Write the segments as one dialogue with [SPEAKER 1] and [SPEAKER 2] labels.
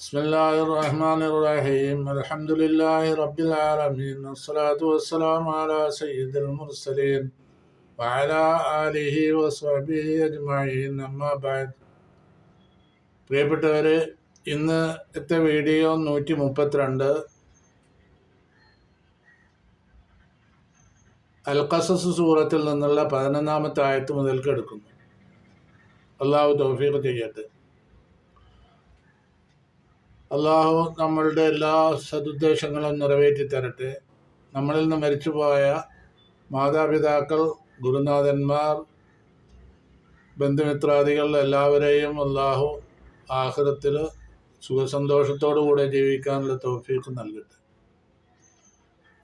[SPEAKER 1] بسم الله الرحمن الرحيم الحمد لله رب العالمين الصلاة والسلام على سيد المرسلين وعلى آله وصحبه أجمعين أما بعد പ്രിയപ്പെട്ടവരെ ഇന്നത്തെ വീഡിയോ നൂറ്റി മുപ്പത്തിരണ്ട് അൽ ഖസസ് സൂറത്തിൽ നിന്നുള്ള പതിനൊന്നാമത്തെ ആയത്ത് മുതൽക്ക് എടുക്കുന്നു അള്ളാഹു തൗഫീഖ് ചെയ്യട്ടെ അള്ളാഹു നമ്മളുടെ എല്ലാ സതുദ്ദേശങ്ങളും നിറവേറ്റി തരട്ടെ. നമ്മളിൽ നിന്ന് മരിച്ചുപോയ മാതാപിതാക്കൾ ഗുരുനാഥന്മാർ ബന്ധുമിത്രാദികൾ എല്ലാവരെയും അള്ളാഹു ആഹൃത്തിൽ സുഖസന്തോഷത്തോടുകൂടെ ജീവിക്കാനുള്ള തോഫീക്ക് നൽകട്ടെ.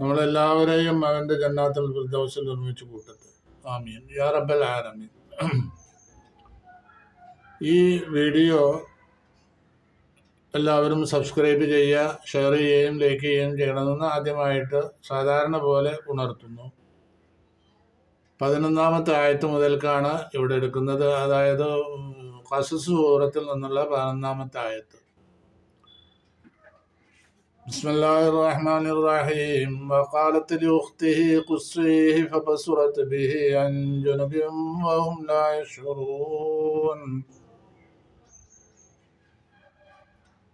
[SPEAKER 1] നമ്മളെല്ലാവരെയും അവന്റെ ജന്നാത്തിൽ ഫിർദൗസിൽ നിർമ്മിച്ചു കൂട്ടട്ടെ. ആമീൻ. യാ റബ്ബൽ ആലമീൻ. ഈ വീഡിയോ എല്ലാവരും സബ്സ്ക്രൈബ് ചെയ്യുക ഷെയർ ചെയ്യുകയും ലൈക്ക് ചെയ്യുകയും ചെയ്യണമെന്ന് ആദ്യമായിട്ട് സാധാരണ പോലെ ഉണർത്തുന്നു പതിനൊന്നാമത്തെ ആയത്ത് മുതൽക്കാണ് ഇവിടെ എടുക്കുന്നത് അതായത് കസസ് സൂറത്തിൽ നിന്നുള്ള പതിനൊന്നാമത്തെ ആയത്ത് بسم الله الرحمن الرحيم وقالت لأخته قصيه فبصرت به عن جنب وهم لا يشعرون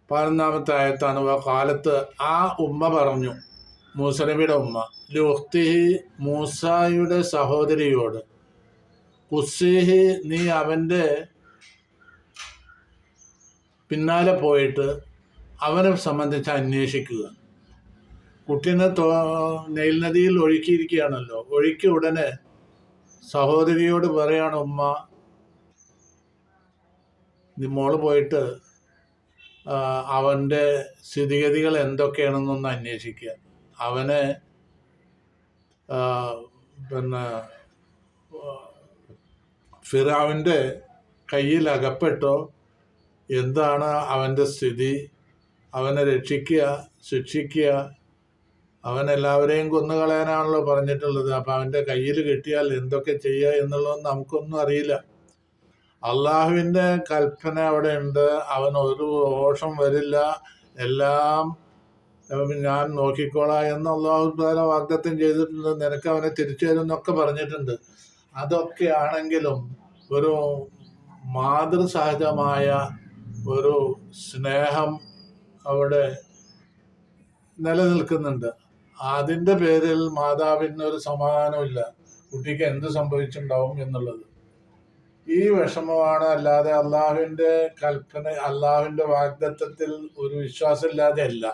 [SPEAKER 1] പതിനൊന്നാമത്തെ ആയത്താണ് കാലത്ത് ആ ഉമ്മ പറഞ്ഞു മൂസനബിയുടെ ഉമ്മ ലുഹ്തിഹി മൂസായുടെ സഹോദരിയോട് കുസ്സിഹി നീ അവന്റെ പിന്നാലെ പോയിട്ട് അവനെ സംബന്ധിച്ച് അന്വേഷിക്കുക. കുട്ടീനെ തോ നെയിൽ നദിയിൽ ഒഴുക്കിയിരിക്കുകയാണല്ലോ. ഒഴുക്കി ഉടനെ സഹോദരിയോട് പറയാണ് ഉമ്മ നീ മോൾ പോയിട്ട് അവന്റെ സ്ഥിതിഗതികൾ എന്തൊക്കെയാണെന്നൊന്ന് അന്വേഷിക്കുക. അവന് പിന്നെ ഫിറാവിന്റെ കയ്യിൽ അകപ്പെട്ടോ എന്താണ് അവന്റെ സ്ഥിതി അവനെ രക്ഷിക്കുക ശിക്ഷിക്കുക അവൻ എല്ലാവരെയും കൊന്നുകളയാനാണല്ലോ പറഞ്ഞിട്ടുള്ളത്. അപ്പം അവന്റെ കയ്യിൽ കിട്ടിയാൽ എന്തൊക്കെ ചെയ്യുക എന്നുള്ളതൊന്നും നമുക്കൊന്നും അറിയില്ല. അള്ളാഹുവിന്റെ കൽപ്പന അവിടെ ഉണ്ട് അവൻ ഒരു ദോഷം വരില്ല. എല്ലാം ഞാൻ നോക്കിക്കോളാം എന്ന് അള്ളാഹു താല വാഗ്ദത്തം ചെയ്തിട്ടുണ്ട്. നിനക്ക് അവനെ തിരിച്ചു തരുമെന്നൊക്കെ പറഞ്ഞിട്ടുണ്ട്. അതൊക്കെ ആണെങ്കിലും ഒരു മാതൃസഹജമായ ഒരു സ്നേഹം അവിടെ നിലനിൽക്കുന്നുണ്ട്. അതിന്റെ പേരിൽ മാതാവിന് ഒരു സമാധാനമില്ല കുട്ടിക്ക് എന്ത് സംഭവിച്ചിട്ടുണ്ടാവും എന്നുള്ളത്. ഈ വിഷമമാണ് അല്ലാതെ അള്ളാഹുവിന്റെ കൽപ്പന അള്ളാഹുവിന്റെ വാഗ്ദത്വത്തിൽ ഒരു വിശ്വാസമില്ലാതെ അല്ല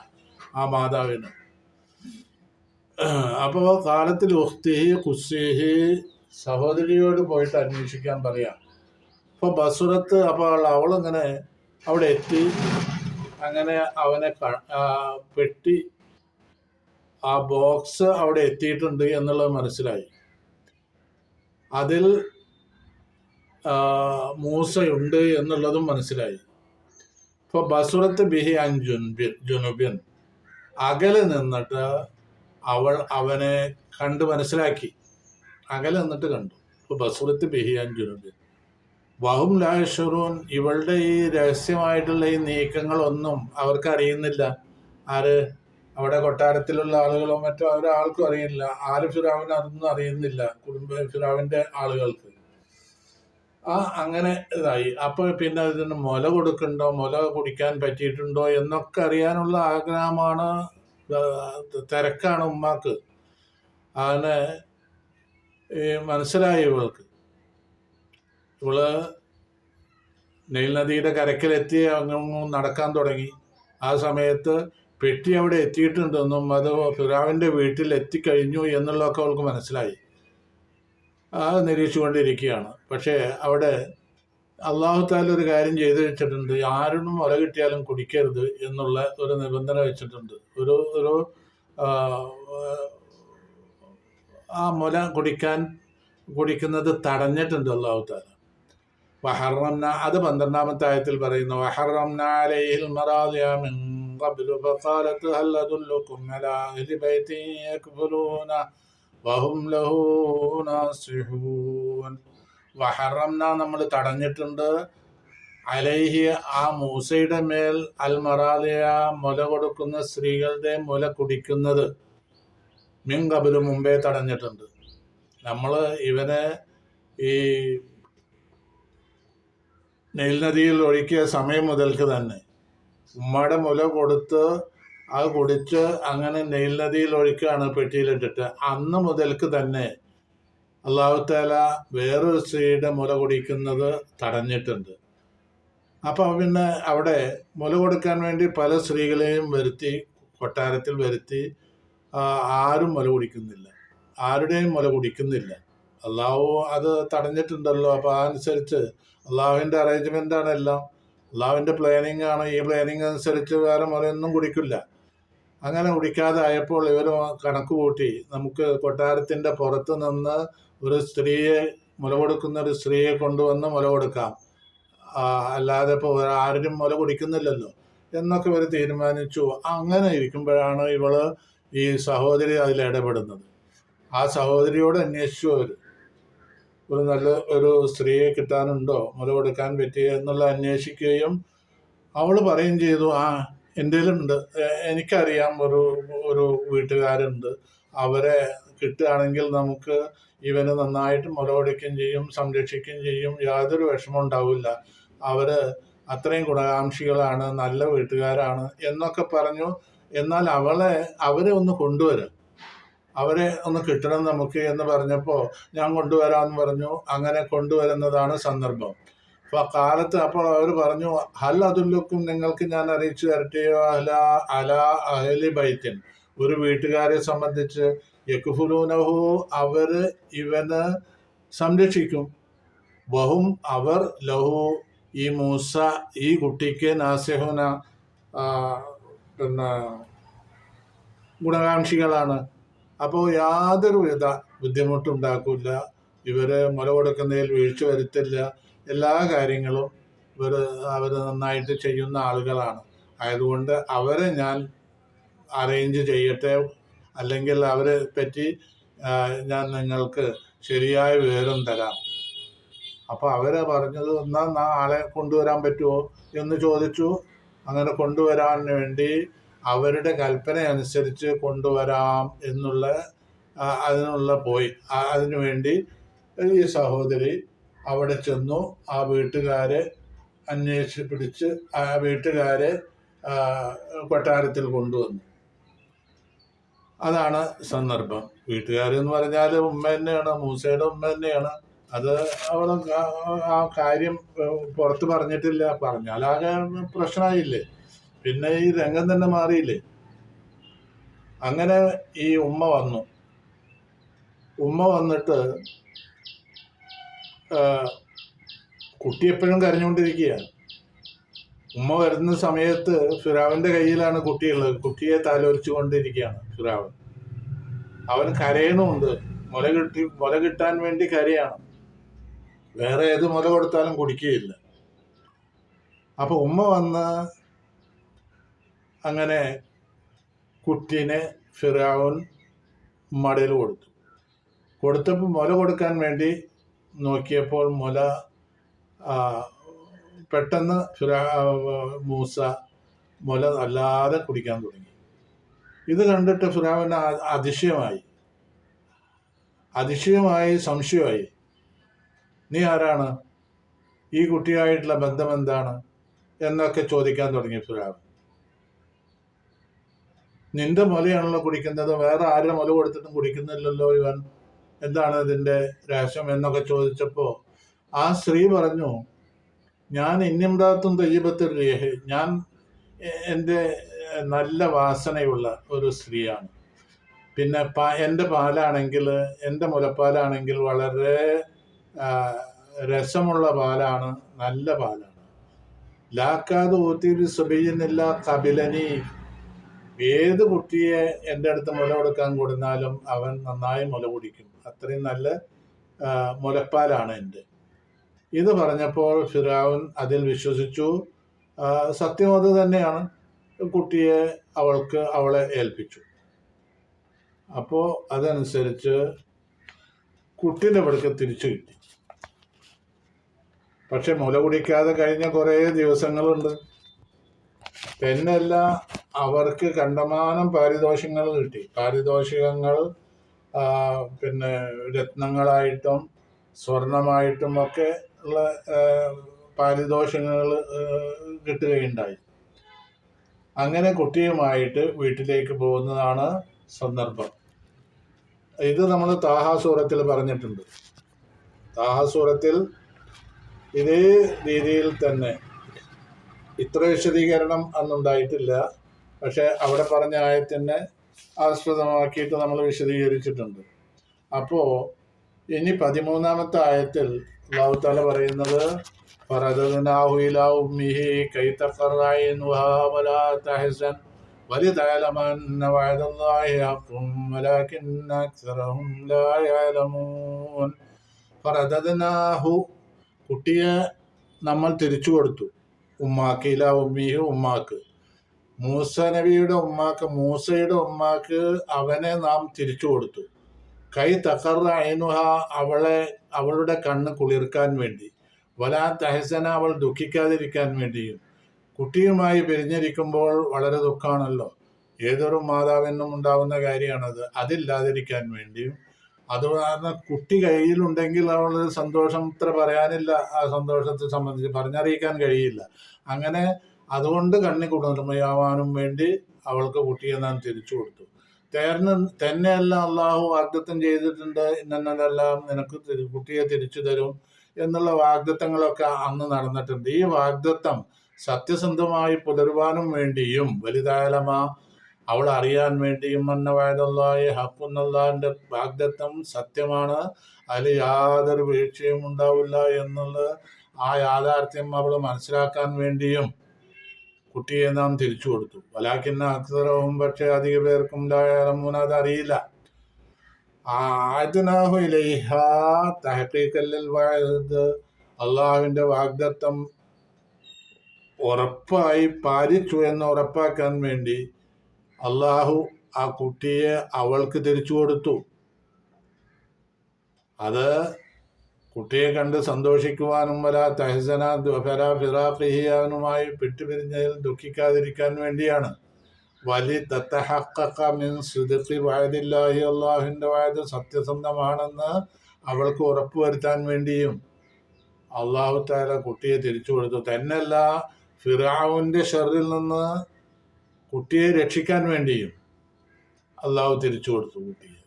[SPEAKER 1] ആ മാതാവിന്. അപ്പോൾ കാലത്തിൽ ഉഹ്തിഹി കുസ്സിഹി സഹോദരിയോട് പോയിട്ട് അന്വേഷിക്കാൻ പറയാം. അപ്പോൾ ബസുറത്ത് അപ്പോൾ അവളിങ്ങനെ അവിടെ എത്തി. അങ്ങനെ അവനെ പെട്ടി ആ ബോക്സ് അവിടെ എത്തിയിട്ടുണ്ട് എന്നുള്ളത് മനസ്സിലായി. അതിൽ മൂസയുണ്ട് എന്നുള്ളതും മനസ്സിലായി. ഇപ്പോൾ ബസുറത്ത് ബിഹി അൻ ജുൻബിൻ ജുനുബിൻ അകലെ നിന്നിട്ട് അവൾ അവനെ കണ്ട് മനസ്സിലാക്കി. അകലെ നിന്നിട്ട് കണ്ടു. ഇപ്പോൾ ബസുറത്ത് ബിഹി അൻ ജുനുബിൻ വഹും ലാഷറൂൻ ഇവളുടെ ഈ രഹസ്യമായിട്ടുള്ള ഈ നീക്കങ്ങളൊന്നും അവർക്ക് അറിയുന്നില്ല ആര്? അവിടെ കൊട്ടാരത്തിലുള്ള ആളുകളോ മറ്റോ അവരാൾക്കും അറിയില്ല. ആര് ഫിറാവിന് അതൊന്നും അറിയുന്നില്ല. കുടുംബ ഫിറാവിന്റെ ആളുകൾക്ക്. ആ അങ്ങനെ ഇതായി. അപ്പോൾ പിന്നെ ഇതിന് മുല കൊടുക്കണ്ടോ? മുല കുടിക്കാൻ പറ്റിയിട്ടുണ്ടോ എന്നൊക്കെ അറിയാനുള്ള ആഗ്രഹമാണ് തിരക്കാണ് ഉമ്മാക്ക്. അതിനെ മനസ്സിലായി ഇവൾക്ക്. ഇവൾ നെയിൽ നദിയുടെ കരക്കിലെത്തി അങ്ങ് നടക്കാൻ തുടങ്ങി. ആ സമയത്ത് പെട്ടി അവിടെ എത്തിയിട്ടുണ്ടെന്നും അത് ഫിറാവിന്റെ വീട്ടിൽ എത്തിക്കഴിഞ്ഞു എന്നുള്ളതൊക്കെ അവൾക്ക് മനസ്സിലായി. അത് നിരീക്ഷിച്ചുകൊണ്ടിരിക്കുകയാണ് പക്ഷേ അവിടെ അള്ളാഹു താല ഒരു കാര്യം ചെയ്തു വെച്ചിട്ടുണ്ട് ആരും മുല കിട്ടിയാലും കുടിക്കരുത് എന്നുള്ള ഒരു നിബന്ധന വെച്ചിട്ടുണ്ട് ഒരു ഒരു ആ മുല കുടിക്കാൻ കുടിക്കുന്നത് തടഞ്ഞിട്ടുണ്ട് അള്ളാഹു താല വഹറംന അത് പന്ത്രണ്ടാമത്തെ ആയത്തിൽ പറയുന്നു വഹറംന അലൈഹിൽ മറാദിയ മിൻ قبل فقالت هل أدلكم على أهل بيت يكفلون വഹും ലഹു വഹറംന നമ്മൾ തടഞ്ഞിട്ടുണ്ട്. അലൈഹി ആ മൂസയുടെ മേൽ അൽമറാലിയ മുല കൊടുക്കുന്ന സ്ത്രീകളുടെ മുല കുടിക്കുന്നത് മിൻ കബിൽ മുമ്പേ തടഞ്ഞിട്ടുണ്ട്. നമ്മൾ ഇവനെ ഈ നെയിൽ നദിയിൽ ഒഴുക്കിയ സമയം മുതൽക്ക് തന്നെ ഉമ്മയുടെ മുല കൊടുത്ത് അത് കുടിച്ച് അങ്ങനെ നെയിൽ നദിയിൽ ഒഴിക്കുകയാണ് പെട്ടിയിലിട്ടിട്ട്. അന്ന് മുതൽക്ക് തന്നെ അള്ളാഹുത്താല വേറൊരു സ്ത്രീയുടെ മുല കുടിക്കുന്നത് തടഞ്ഞിട്ടുണ്ട്. അപ്പം പിന്നെ അവിടെ മുല കൊടുക്കാൻ വേണ്ടി പല സ്ത്രീകളെയും വരുത്തി കൊട്ടാരത്തിൽ വരുത്തി ആരും മുല കുടിക്കുന്നില്ല. ആരുടെയും മുല കുടിക്കുന്നില്ല. അള്ളാഹു അത് തടഞ്ഞിട്ടുണ്ടല്ലോ. അപ്പോൾ അതനുസരിച്ച് അള്ളാഹുവിന്റെ ആണ് എല്ലാം. അള്ളാഹുവിന്റെ പ്ലാനിങ് ആണ്. ഈ പ്ലാനിങ് അനുസരിച്ച് വേറെ മുലയൊന്നും കുടിക്കില്ല. അങ്ങനെ കുടിക്കാതെ ആയപ്പോൾ ഇവർ കണക്ക് കൂട്ടി നമുക്ക് കൊട്ടാരത്തിന്റെ പുറത്ത് നിന്ന് ഒരു സ്ത്രീയെ മുല കൊടുക്കുന്ന ഒരു സ്ത്രീയെ കൊണ്ടുവന്ന് മുല കൊടുക്കാം. അല്ലാതെ ഇപ്പോൾ ആരും മുല കുടിക്കുന്നില്ലല്ലോ. എന്നൊക്കെ ഇവർ തീരുമാനിച്ചു. അങ്ങനെ ഇരിക്കുമ്പോഴാണ് ഇവൾ ഈ സഹോദരി അതിൽ ഇടപെടുന്നത്. ആ സഹോദരിയോട് അന്വേഷിച്ചു അവർ ഒരു നല്ല ഒരു സ്ത്രീയെ കിട്ടാനുണ്ടോ? മുല കൊടുക്കാൻ പറ്റിയെന്നുള്ള അന്വേഷിക്കുകയും അവൾ പറയുകയും ചെയ്തു. ആ എന്റെ ഉണ്ട് എനിക്കറിയാം ഒരു ഒരു വീട്ടുകാരുണ്ട്. അവരെ കിട്ടുകയാണെങ്കിൽ നമുക്ക് ഇവന് നന്നായിട്ട് മുലവടിക്കുകയും ചെയ്യും സംരക്ഷിക്കുകയും ചെയ്യും. യാതൊരു വിഷമം ഉണ്ടാവില്ല. അവർ അത്രയും ഗുണകാംക്ഷികളാണ് നല്ല വീട്ടുകാരാണ് എന്നൊക്കെ പറഞ്ഞു എന്നാൽ അവളെ അവരെ ഒന്ന് കൊണ്ടുവരും. അവരെ ഒന്ന് കിട്ടണം നമുക്ക് എന്ന് പറഞ്ഞപ്പോൾ ഞാൻ കൊണ്ടുവരാമെന്ന് പറഞ്ഞു. അങ്ങനെ കൊണ്ടുവരുന്നതാണ് സന്ദർഭം. കാലത്ത് അപ്പോൾ അവർ പറഞ്ഞു ഹൽ അതുല്ലുക്കും നിങ്ങൾക്ക് ഞാൻ അറിയിച്ചു തരട്ടെയോ? അല അല അഹലി ബൈത്തിൻ. ഒരു വീട്ടുകാരെ സംബന്ധിച്ച് യക്കുഫുലൂനഹു അവർ ഇവന് സംരക്ഷിക്കും. ബഹും അവർ ലഹു ഈ മൂസ ഈ കുട്ടിക്ക് നാസിഹുന പിന്നെ ഗുണകാംക്ഷികളാണ്. അപ്പോൾ യാതൊരു വിധ ബുദ്ധിമുട്ടുണ്ടാക്കില്ല ഇവരെ മുല കൊടുക്കുന്നതിൽ വീഴ്ച വരുത്തില്ല. എല്ലാ കാര്യങ്ങളും ഇവർ അവർ നന്നായിട്ട് ചെയ്യുന്ന ആളുകളാണ്. ആയതുകൊണ്ട് അവരെ ഞാൻ അറേഞ്ച് ചെയ്യട്ടെ അല്ലെങ്കിൽ അവരെ പറ്റി ഞാൻ നിങ്ങൾക്ക് ശരിയായ വിവരം തരാം. അപ്പോൾ അവരെ പറഞ്ഞത് എന്നാൽ ആളെ കൊണ്ടുവരാൻ പറ്റുമോ എന്ന് ചോദിച്ചു. അങ്ങനെ കൊണ്ടുവരാൻ വേണ്ടി അവരുടെ കൽപ്പന അനുസരിച്ച് കൊണ്ടുവരാം എന്നുള്ള അതിനുള്ള പോയി. അതിനുവേണ്ടി അതിനു വേണ്ടി ഈ സഹോദരി അവിടെ ചെന്നു. ആ വീട്ടുകാരെ അന്വേഷിച്ച് പിടിച്ച് ആ വീട്ടുകാരെ കൊട്ടാരത്തിൽ കൊണ്ടുവന്നു. അതാണ് സന്ദർഭം. വീട്ടുകാരെന്ന് പറഞ്ഞാൽ ഉമ്മ തന്നെയാണ് മൂസയുടെ ഉമ്മ തന്നെയാണ്. അത് അവൾ ആ കാര്യം പുറത്ത് പറഞ്ഞിട്ടില്ല. പറഞ്ഞാലാകെ പ്രശ്നമായില്ലേ? പിന്നെ ഈ രംഗം തന്നെ മാറിയില്ലേ? അങ്ങനെ ഈ ഉമ്മ വന്നു. ഉമ്മ വന്നിട്ട് കുട്ടി എപ്പോഴും കരഞ്ഞുകൊണ്ടിരിക്കുകയാണ് ഉമ്മ വരുന്ന സമയത്ത് ഫിറാവിന്റെ കയ്യിലാണ് കുട്ടിയുള്ളത്. കുട്ടിയെ താലോലിച്ചു കൊണ്ടിരിക്കുകയാണ് ഫിറാവൻ അവൻ കരയണമുണ്ട്. മുല കിട്ടി മുല കിട്ടാൻ വേണ്ടി കരയാണ്. വേറെ ഏത് മുല കൊടുത്താലും കുടിക്കുകയില്ല. അപ്പോൾ ഉമ്മ വന്ന് അങ്ങനെ കുട്ടീനെ ഫിറാവൻ മടയിൽ കൊടുത്തു. കൊടുത്തപ്പോൾ മുല കൊടുക്കാൻ വേണ്ടി നോക്കിയപ്പോൾ മുല പെട്ടെന്ന് മൂസ മുല അല്ലാതെ കുടിക്കാൻ തുടങ്ങി. ഇത് കണ്ടിട്ട് ഫിറാവിന് അതിശയമായി. അതിശയമായി സംശയമായി. നീ ആരാണ്? ഈ കുട്ടിയായിട്ടുള്ള ബന്ധം എന്താണ് എന്നൊക്കെ ചോദിക്കാൻ തുടങ്ങി ഫിറാവ്. നിന്റെ മുലയാണല്ലോ കുടിക്കുന്നത്. വേറെ ആരുടെ മുല കൊടുത്തിട്ടും കുടിക്കുന്നില്ലല്ലോ ഇവൻ. എന്താണ് ഇതിന്റെ രഹസ്യം എന്നൊക്കെ ചോദിച്ചപ്പോൾ ആ സ്ത്രീ പറഞ്ഞു ഞാൻ ഇന്നിമ്രാത്തും തയ്യബത്തിൽ ഞാൻ എന്റെ നല്ല വാസനയുള്ള ഒരു സ്ത്രീയാണ്. പിന്നെ പാ എന്റെ പാലാണെങ്കിൽ എന്റെ മുലപ്പാലാണെങ്കിൽ വളരെ രസമുള്ള പാലാണ് നല്ല പാലാണ്. ലാക്കാതെ ഊത്തി സുബിയുന്നില്ല കപിലനി ഏത് കുട്ടിയെ എന്റെ അടുത്ത് മുല കൊടുക്കാൻ കൊടുത്താലും അവൻ നന്നായി മുല കുടിക്കും. അത്രയും നല്ല മുലപ്പാലാണ് എന്റെ. ഇത് പറഞ്ഞപ്പോൾ ഫിറാവുൻ അതിൽ വിശ്വസിച്ചു. സത്യം അത് തന്നെയാണ്. കുട്ടിയെ അവൾക്ക് അവളെ ഏൽപ്പിച്ചു. അപ്പോൾ അതനുസരിച്ച് കുട്ടീന്റെ പടുക്കെ തിരിച്ചു കിട്ടി. പക്ഷെ മുല കുടിക്കാതെ കഴിഞ്ഞ കുറേ ദിവസങ്ങളുണ്ട്. പിന്നല്ല അവർക്ക് കണ്ടമാനം പാരിതോഷികങ്ങൾ കിട്ടി. പാരിതോഷികങ്ങൾ പിന്നെ രത്നങ്ങളായിട്ടും സ്വർണമായിട്ടും ഒക്കെ ഉള്ള പാരിതോഷങ്ങൾ കിട്ടുകയുണ്ടായി. അങ്ങനെ കുട്ടിയുമായിട്ട് വീട്ടിലേക്ക് പോകുന്നതാണ് സന്ദർഭം. ഇത് നമ്മൾ താഹാസൂറത്തിൽ പറഞ്ഞിട്ടുണ്ട്. താഹാസൂറത്തിൽ ഇതേ രീതിയിൽ തന്നെ ഇത്ര വിശദീകരണം അന്നുണ്ടായിട്ടില്ല. പക്ഷെ അവിടെ പറഞ്ഞ ആയത്തിനെ ആസ്പദമാക്കിയിട്ട് നമ്മൾ വിശദീകരിച്ചിട്ടുണ്ട് അപ്പോൾ ഇനി പതിമൂന്നാമത്തെ ആയത്തിൽ അള്ളാഹു താല പറയുന്നത് فرددناه إلى أمه كي تقر عينها ولا تحزن ولتعلم أن وعد الله حق ولكن أكثرهم لا يعلمون فرددناه കുട്ടിയെ നമ്മൾ തിരിച്ചു കൊടുത്തു ഉമ്മാക്ക് ഇല ഉമ്മിഹ് ഉമ്മാക്ക് മൂസ നബിയുടെ ഉമ്മാക്ക് മൂസയുടെ ഉമ്മാക്ക് അവനെ നാം തിരിച്ചു കൊടുത്തു. കൈ തക്കറ അയനുഹ അവളെ അവളുടെ കണ്ണ് കുളിർക്കാൻ വേണ്ടി. വലാ തഹസന അവൾ ദുഃഖിക്കാതിരിക്കാൻ വേണ്ടിയും. കുട്ടിയുമായി പിരിഞ്ഞിരിക്കുമ്പോൾ വളരെ ദുഃഖമാണല്ലോ ഏതൊരു മാതാവിനും ഉണ്ടാവുന്ന കാര്യമാണത്. അതില്ലാതിരിക്കാൻ വേണ്ടിയും. അത് കാരണം കുട്ടി കയ്യിലുണ്ടെങ്കിൽ അവൾ സന്തോഷം ഇത്ര പറയാനില്ല. ആ സന്തോഷത്തെ സംബന്ധിച്ച് പറഞ്ഞറിയിക്കാൻ കഴിയില്ല. അങ്ങനെ അതുകൊണ്ട് കണ്ണി കുളിർമയാവാനും വേണ്ടി അവൾക്ക് കുട്ടിയെ നാം തിരിച്ചു കൊടുത്തു. തേർന്ന് തന്നെയല്ല അള്ളാഹു വാഗ്ദത്തം ചെയ്തിട്ടുണ്ട് ഇന്നല്ലാം നിനക്ക് കുട്ടിയെ തിരിച്ചു തരും എന്നുള്ള വാഗ്ദത്തങ്ങളൊക്കെ അന്ന് നടന്നിട്ടുണ്ട്. ഈ വാഗ്ദത്തം സത്യസന്ധമായി പുലരുവാനും വേണ്ടിയും വലുതായാലമ അവൾ അറിയാൻ വേണ്ടിയും അന്നവായതല്ലായി ഹക്കുന്നല്ലാന്റെ വാഗ്ദത്തം സത്യമാണ്. അതിൽ യാതൊരു വീഴ്ചയും ഉണ്ടാവില്ല എന്നുള്ള ആ യാഥാർത്ഥ്യം അവൾ മനസ്സിലാക്കാൻ വേണ്ടിയും കുട്ടിയെ നാം തിരിച്ചു കൊടുത്തു. വലാക്കിന്ന അക്സറവും പക്ഷെ അധിക പേർക്കും ലായാലമൂന അത് അറിയില്ല. ആദ്യനാഹു ഇലൈഹ വാഗ്ദത്തം ഉറപ്പായി പാലിച്ചു എന്ന് ഉറപ്പാക്കാൻ വേണ്ടി അള്ളാഹു ആ കുട്ടിയെ അവൾക്ക് തിരിച്ചു കൊടുത്തു. അത് കുട്ടിയെ കണ്ട് സന്തോഷിക്കുവാനും വല തഹസന ഫല വിട്ടുപിരിഞ്ഞതിൽ ദുഃഖിക്കാതിരിക്കാൻ വേണ്ടിയാണ്. വലി തത്തഹക്ക മിൻ വായത് സത്യസന്ധമാണെന്ന് അവൾക്ക് ഉറപ്പുവരുത്താൻ വേണ്ടിയും അള്ളാഹു താല കുട്ടിയെ തിരിച്ചു കൊടുത്തു. തന്നെയല്ല ഫിറാവുന്റെ ഷെറിൽ നിന്ന് കുട്ടിയെ രക്ഷിക്കാൻ വേണ്ടിയും അള്ളാഹു തിരിച്ചു കൊടുത്തു കുട്ടിയെ.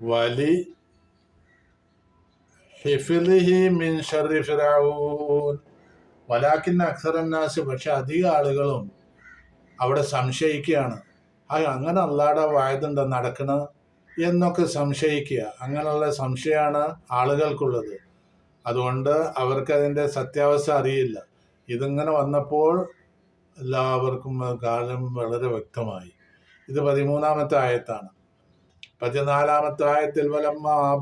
[SPEAKER 1] വലി ഹിഫിലിഹി മിൻ ഫിറാവൂൻ വലാക്കിന്ന അക്സറന്നാസ് പക്ഷെ അധിക ആളുകളും അവിടെ സംശയിക്കുകയാണ്. ആ അങ്ങനെ അല്ലാടെ വായതുണ്ടോ നടക്കണത്? എന്നൊക്കെ സംശയിക്കുക. അങ്ങനെയുള്ള സംശയമാണ് ആളുകൾക്കുള്ളത്. അതുകൊണ്ട് അവർക്ക് അതിന്റെ സത്യാവസ്ഥ അറിയില്ല. ഇതിങ്ങനെ വന്നപ്പോൾ എല്ലാവർക്കും കാലം വളരെ വ്യക്തമായി. ഇത് പതിമൂന്നാമത്തെ ആയത്താണ്. പതിനാലാമത്തെ ആയത്തിൽ വലമ്മ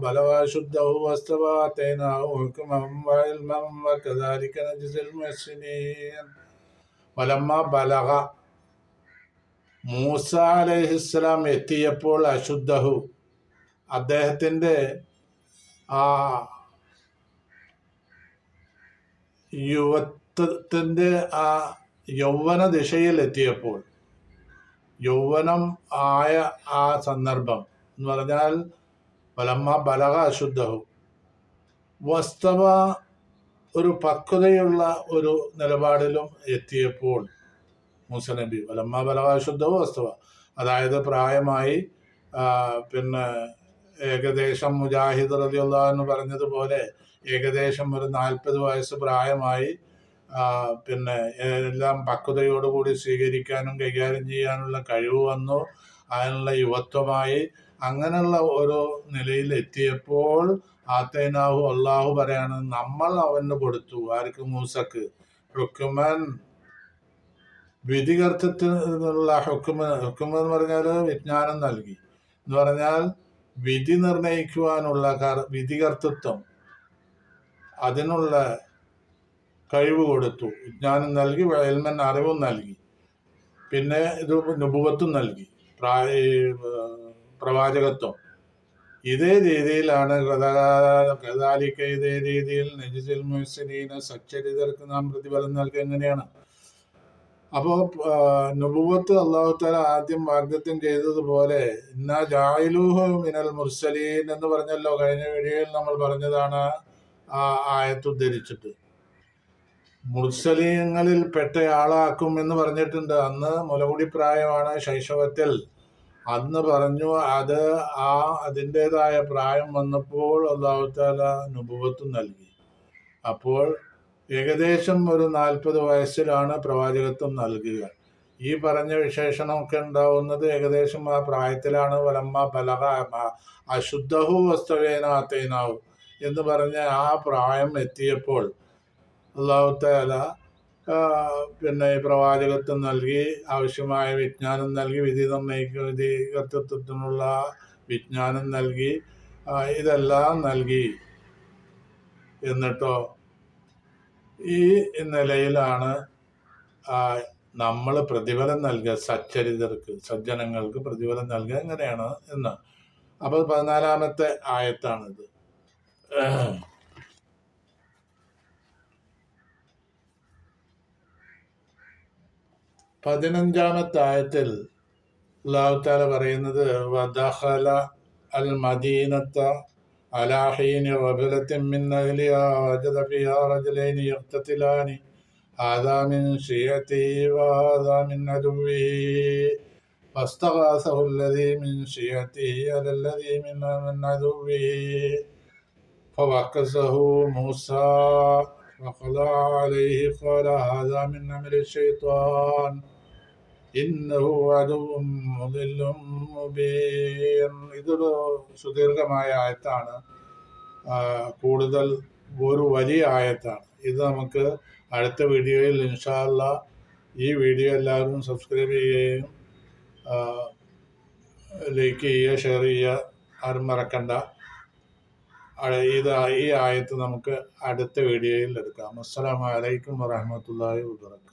[SPEAKER 1] മസ്നീൻ വലമ്മ ബലഹ. മൂസ അലൈഹിസ്സലാം എത്തിയപ്പോൾ അശുദ്ധഹു. അദ്ദേഹത്തിന്റെ ആ യുവത്വത്തിന്റെ ആ യൗവന ദിശയിൽ എത്തിയപ്പോൾ യൗവനം ആയ ആ സന്ദർഭം എന്ന് പറഞ്ഞാൽ വലമ്മ ബലക അശുദ്ധവും വസ്തവ ഒരു പക്വതയുള്ള ഒരു നിലപാടിലും എത്തിയപ്പോൾ മൂസ നബി വലമ്മ ബലക അശുദ്ധവും വസ്തവ. അതായത് പ്രായമായി പിന്നെ ഏകദേശം മുജാഹിദ് റതിയുള്ള എന്ന് പറഞ്ഞതുപോലെ ഏകദേശം ഒരു നാൽപ്പത് വയസ്സ് പ്രായമായി പിന്നെ എല്ലാം പക്വതയോടുകൂടി സ്വീകരിക്കാനും കൈകാര്യം ചെയ്യാനുള്ള കഴിവ് വന്നു. അതിനുള്ള യുവത്വമായി അങ്ങനെയുള്ള ഓരോ നിലയിൽ എത്തിയപ്പോൾ ആത്തേനാഹു അള്ളാഹു പറയാണ് നമ്മൾ അവന് കൊടുത്തു. ആർക്ക്? മൂസക്ക്. ഹുക്കുമൻ വിധികർത്തത്തിനുള്ള ഹുക്കുമ ഹുക്കുമ എന്ന് പറഞ്ഞാൽ വിജ്ഞാനം നൽകി. എന്ന് പറഞ്ഞാൽ വിധി നിർണയിക്കുവാനുള്ള കർ- വിധികർത്തൃത്വം. അതിനുള്ള കഴിവ് കൊടുത്തു. വിജ്ഞാനം നൽകി എൽമൻ അറിവും നൽകി. പിന്നെ ഇത് നുപുവത്തും നൽകി. പ്രായ പ്രവാചകത്വം. ഇതേ രീതിയിലാണ് കഥാലിക്ക ഇതേ രീതിയിൽ നെജിസിൽ മുഹസിനീന സച്ചരിതർക്ക് നാം പ്രതിഫലം നൽകുക എങ്ങനെയാണ്? അപ്പോൾ നുബുവത്ത് അള്ളാഹുത്താല ആദ്യം വാഗ്ദത്യം ചെയ്തതുപോലെ ഇന്നാ ജായിലൂഹു മിനൽ മുർസലീൻ എന്ന് പറഞ്ഞല്ലോ കഴിഞ്ഞ വീഡിയോയിൽ നമ്മൾ പറഞ്ഞതാണ് ആ ആയത്ത് ഉദ്ധരിച്ചിട്ട്. മുർസലീങ്ങളിൽ പെട്ടയാളാക്കും എന്ന് പറഞ്ഞിട്ടുണ്ട്. അന്ന് മുലകുടി പ്രായമാണ് ശൈശവത്തിൽ. അന്ന് പറഞ്ഞു അത് ആ അതിന്റെതായ പ്രായം വന്നപ്പോൾ അള്ളാഹുത്താല അനുഭവത്വം നൽകി. അപ്പോൾ ഏകദേശം ഒരു നാൽപ്പത് വയസ്സിലാണ് പ്രവാചകത്വം നൽകുക. ഈ പറഞ്ഞ വിശേഷണമൊക്കെ ഉണ്ടാവുന്നത് ഏകദേശം ആ പ്രായത്തിലാണ്. വലമ്മ ബലഹ അശുദ്ധഹു വസ്തുവേനാത്തേനാവും എന്ന് പറഞ്ഞ ആ പ്രായം എത്തിയപ്പോൾ അള്ളാഹുത്താല പിന്നെ പ്രവാചകത്വം നൽകി ആവശ്യമായ വിജ്ഞാനം നൽകി വിധി നിർണയിക്ക വിധികർത്തൃത്വത്തിനുള്ള വിജ്ഞാനം നൽകി ഇതെല്ലാം നൽകി എന്നിട്ടോ ഈ നിലയിലാണ് നമ്മൾ പ്രതിഫലം നൽകുക സച്ചരിതർക്ക് സജ്ജനങ്ങൾക്ക് പ്രതിഫലം നൽകുക എങ്ങനെയാണ് എന്ന്. അപ്പോൾ പതിനാലാമത്തെ ആയത്താണിത്. പതിനഞ്ചാമത്തെ ആയത്തിൽ അള്ളാഹുത്താല പറയുന്നത് വദഹല അൽ മദീനത്ത على حين غفلة من أهلها وجد فيها رجلين يقتتلان هذا من شيعته وهذا من عدوه فاستغاثه الذي من شيعته على الذي من من عدوه فوكزه موسى فقضى عليه قال هذا من أمر الشيطان ഇന്നഹു അതും മുതലും ഇതൊരു സുദീർഘമായ ആയത്താണ് കൂടുതൽ ഒരു വലിയ ആയത്താണ് ഇത് നമുക്ക് അടുത്ത വീഡിയോയിൽ ഇൻഷാല്ല ഈ വീഡിയോ എല്ലാവരും സബ്സ്ക്രൈബ് ചെയ്യുകയും ലൈക്ക് ചെയ്യുക ഷെയർ ചെയ്യുക ആരും മറക്കണ്ട ഇത് ഈ ആയത്ത് നമുക്ക് അടുത്ത വീഡിയോയിൽ എടുക്കാം. അസ്സാം വലൈക്കും വാഹമത്തല്ലാ വാബർക്കാത്തു